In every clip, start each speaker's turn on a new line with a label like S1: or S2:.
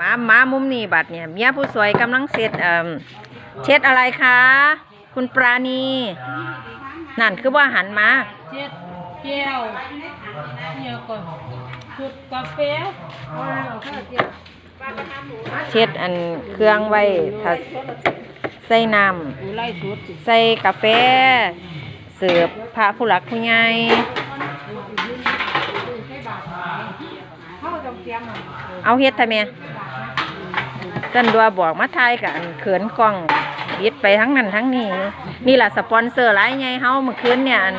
S1: มามามุมนี้บัดเนี่ยเมียผู้สวยกำลังเสร็จเอ่มเช็ดอะไรคะ คุณปราณี นั่นคือว่าหันมา
S2: เจ็ดแก้วเดี๋ยวก่อนชุดกาแฟ
S1: เช็ดอันเครื่องไว้ถ้าใส่น้
S2: อูไล่ชุดสิำ
S1: ใส่กาแฟ เสิร์ฟพระผู้หลักผู้ใหญ่เอาเฮ็ดทำไม จันดัวบอกมาทายกับอันเขินกล้องบิดไปทั้งนั้นทั้งนี้ นี่แหละสปอนเซอร์หลายไงเฮาเมื่อคืนเนี่ยอัน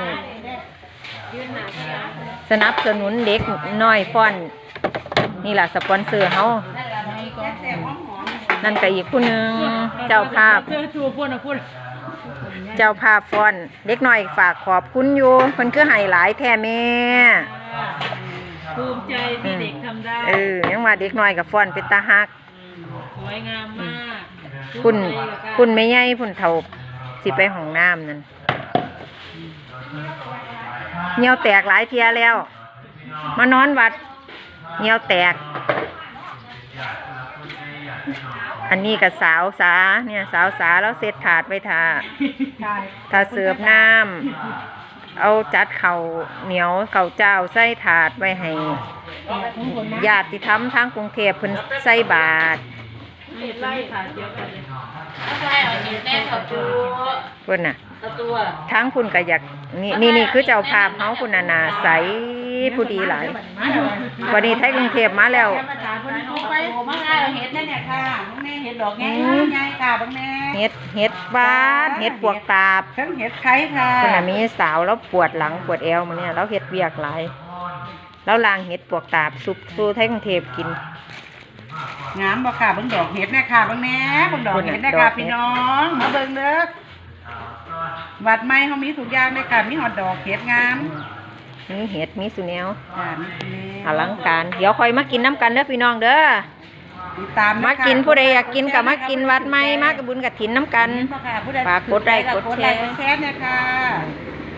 S1: สนับสนุนเด็กน้อยฟ้อน นี่แหละสปอนเซอร์เฮานั่นก็อีกผู้หนึงเจ้าภาพ
S2: เจอตัวพูดนะพูด
S1: เจ้าภาพฟ้อน เด็กน้อยฝากขอบคุณอยู่เพิ่นคือให้หลายแท้แม่
S2: ภูมิใจที่เด็กทำได้
S1: เออยังว่าเด็กน้อยกับฟ้อนเป็นตาฮัก
S2: สวยงามมาก
S1: คุณ
S2: ภูมิใจกับการ
S1: คุณไม่ใหญ่พุ่นเท่าสิไปห้องน้ำนั่นเหี่ยวแตกหลายเทียแล้ว มานอนวัดเหี่ยวแตก อันนี้กับสาวสาเนี่ยสาวสาแล้วเสร็จถาดไว้ทาถ้าเสิร์ฟน้ำ เอาจัดเข่าเหนียวเข่าเจ้าใส่ถาดไว้ให้ญาติธรรมทางกรุงเทพเพิ่นใส่บาตร
S2: เพิ่
S1: นน่ะ
S3: เอาตัว
S1: ทั้งคุณก็อยากนี่นี่นี่คือเจ้าภาพเฮาคุณนานาใสผู้ดีหลายวันนี้ไทยกรุงเทพมาแล้ว
S3: เอาไปมาเห็ดนั่นเนี่ยค่ะ ดดอกไงไงค่ะบางแม่
S1: เฮ็ดเฮ็ดบาดเฮ็ดปวกตาบ
S3: ทั้งเห็ดไข่ค่ะ
S1: คุณน่ะมีสาวแล้วปวดหลังปวดเอวมาเนี่ยแล้วเฮ็ดเวียกหลายแล้วลางเฮ็ดปวกตาบซุปสู่ไทยกรุงเทพกิน
S3: งามบ่ค่ะเบิ่งดอกเห็ดแน่ค่ะบางแม่เบิ่งดอกเห็ดแน่ค่ะพี่น้องมาเบิ่งเด้อวัดไม้เขามีทุกอย่างเลยค่ะมีหอดดอกเห็ดงาม
S1: มีเฮ็ดมีสุแนว
S3: ค่ะมีแม่
S1: อลังการ เดี๋ยวค่อยมากินน้ำกันเด้อพี่น้องเด้อ
S3: ติดตามะ
S1: มา
S3: คะ
S1: กินผู้ใดอยากกินก็มากินวัดใหม่มากระบุญกฐินน้ำกัน
S3: ค่ะผู้ใด
S1: ฝากกดไลค์กดแชร์
S3: กดไลค์กดแชร์เนี่ยค่ะกดติดตาม